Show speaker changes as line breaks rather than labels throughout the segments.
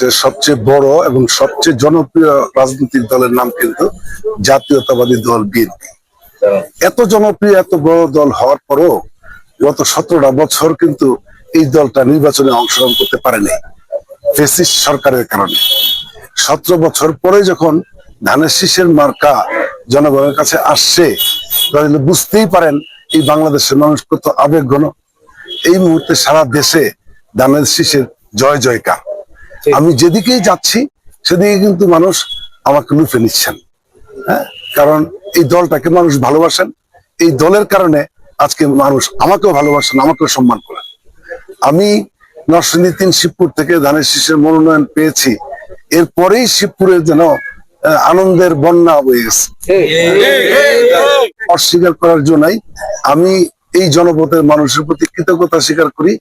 বাংলাদেশের সবচেয়ে বড় এবং সবচেয়ে জনপ্রিয় রাজনৈতিক দলের নাম কিন্তু জাতীয়তাবাদী দল বিএনপি। এত জনপ্রিয়, এত বড় দল হওয়ার পরও গত সতেরোটা বছর কিন্তু এই দলটা নির্বাচনে অংশগ্রহণ করতে পারেনি ফেসিস সরকারের কারণে। সতেরো বছর পরে যখন ধানের শীষের মার্কা জনগণের কাছে আসছে বুঝতেই পারেন এই বাংলাদেশের মানুষ কত আবেগঘন। এই মুহূর্তে সারা দেশে ধানের শীষের জয় জয়কার আমি যেদিকেই যাচ্ছি সেদিকে কিন্তু মানুষ আমাকে লুফে নিচ্ছেন। হ্যাঁ? কারণ এই দলটাকে মানুষ ভালোবাসেন। এই দলের কারণে আজকে মানুষ আমাকেও ভালোবাসেন আমাকেও সম্মান করেন। আমি নরসিংদী তিন শিবপুর থেকে ধানের শীষের মনোনয়ন পেয়েছি। এরপরেই শিবপুরে যেন আনন্দের বন্যা বয়ে গেছে। অস্বীকার করার জন্যই আমি এই জনপথের মানুষের প্রতি কৃতজ্ঞতা স্বীকার করি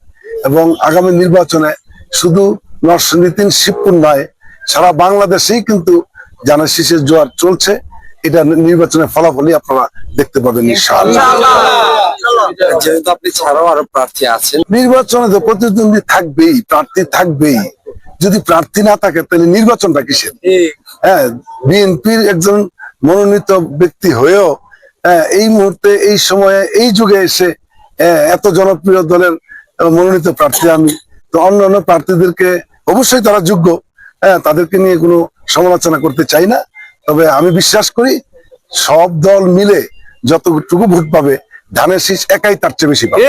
এবং আগামী নির্বাচনে শুধু নরসিংদী তিন শিবপুর নয় সারা বাংলাদেশেই কিন্তু জানার শীষের জোয়ার চলছে। এটা নির্বাচনের ফলাফলই আপনারা দেখতে পাবেন
যেহেতু আপনি ছাড়াও আরও প্রার্থী আছেন।
নির্বাচনে তো প্রতিদ্বন্দ্বী থাকবেই প্রার্থী থাকবেই। যদি প্রার্থী না থাকে তাহলে নির্বাচনটা কিসের? হ্যাঁ বিএনপির একজন মনোনীত ব্যক্তি হয়েও হ্যাঁ, এই মুহূর্তে এই সময়ে এই যুগে এসে হ্যাঁ, এত জনপ্রিয় দলের মনোনীত প্রার্থী আমি। তো অন্য অন্য প্রার্থীদেরকে অবশ্যই তারা যোগ্য। হ্যাঁ তাদেরকে নিয়ে কোনো সমালোচনা করতে চাই না। তবে আমি বিশ্বাস করি, সব দল মিলে যতটুকু ভোট পাবে, ধানের শীষ একাই তার চেয়ে বেশি পাবে।